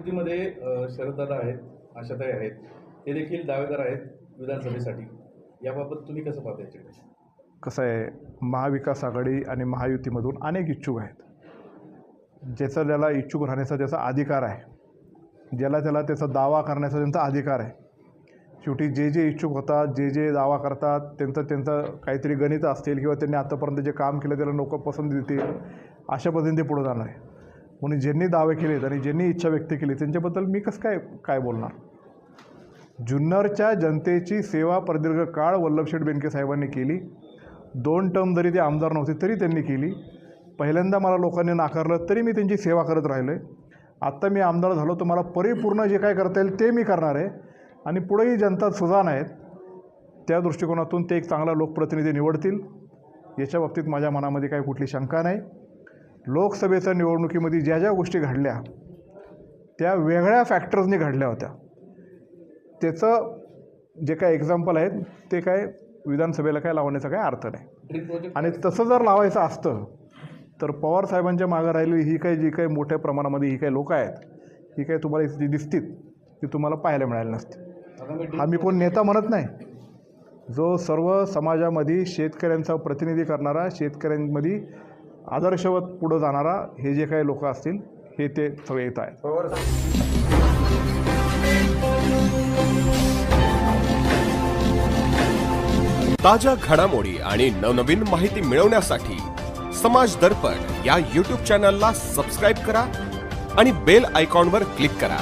युतीमध्ये शरददादा आहेत आशाताई आहेत ते देखील दावेदार आहेत विधानसभेसाठी. याबाबत तुम्ही कसं पाहता याच्याकडे? कसं आहे महाविकास आघाडी आणि महायुतीमधून अनेक इच्छुक आहेत. ज्याचा ज्याला इच्छुक राहण्याचा त्याचा अधिकार आहे. ज्याला त्याला त्याचा दावा करण्याचा त्यांचा अधिकार आहे. शेवटी जे जे इच्छुक होतात जे जे दावा करतात त्यांचं त्यांचं काहीतरी गणित असतील किंवा त्यांनी आतापर्यंत जे काम केलं त्याला लोक पसंत देतील अशा पद्धतीने ते पुढे जाणार आहे. म्हणून ज्यांनी दावे केलेत आणि ज्यांनी इच्छा व्यक्त केली त्यांच्याबद्दल मी कसं काय काय बोलणार? जुन्नरच्या जनतेची सेवा प्रदीर्घ काळ वल्लभशेठ बेनके साहेबांनी केली. दोन टर्म जरी ते आमदार नव्हते तरी त्यांनी केली. पहिल्यांदा मला लोकांनी नाकारलं तरी मी त्यांची सेवा करत राहिलो आहे आत्ता मी आमदार झालो तर मला परिपूर्ण जे काय करता येईल ते मी करणार आहे. आणि पुढेही जनता सुजाण आहेत. त्या दृष्टिकोनातून ते एक चांगला लोकप्रतिनिधी निवडतील. याच्या बाबतीत माझ्या मनामध्ये काही कुठली शंका नाही. लोकसभेच्या निवडणुकीमध्ये ज्या ज्या गोष्टी घडल्या त्या वेगळ्या फॅक्टर्सनी घडल्या होत्या. त्याचं जे काय एक्झाम्पल आहेत ते काय विधानसभेला काय लावण्याचा काय अर्थ नाही. आणि तसं जर लावायचं असतं तर पवार साहेबांच्या मागं राहिली ही काही जी काही मोठ्या प्रमाणामध्ये ही काही लोकं आहेत ही काही तुम्हाला इथे जी दिसतील ती तुम्हाला पाहायला मिळाली नसते. आम्ही कोण नेता म्हणत नाही. जो सर्व समाजामध्ये शेतकऱ्यांचा प्रतिनिधी करणारा शेतकऱ्यांमध्ये आदर्शवत पुढं जाणारा हे जे काही लोक असतील हे ते सगळे येत आहेत. ताज्या घडामोडी आणि नवनवीन माहिती मिळवण्यासाठी समाज दर्पण या यूट्यूब चॅनलला सबस्क्राईब करा आणि बेल आयकॉनवर क्लिक करा.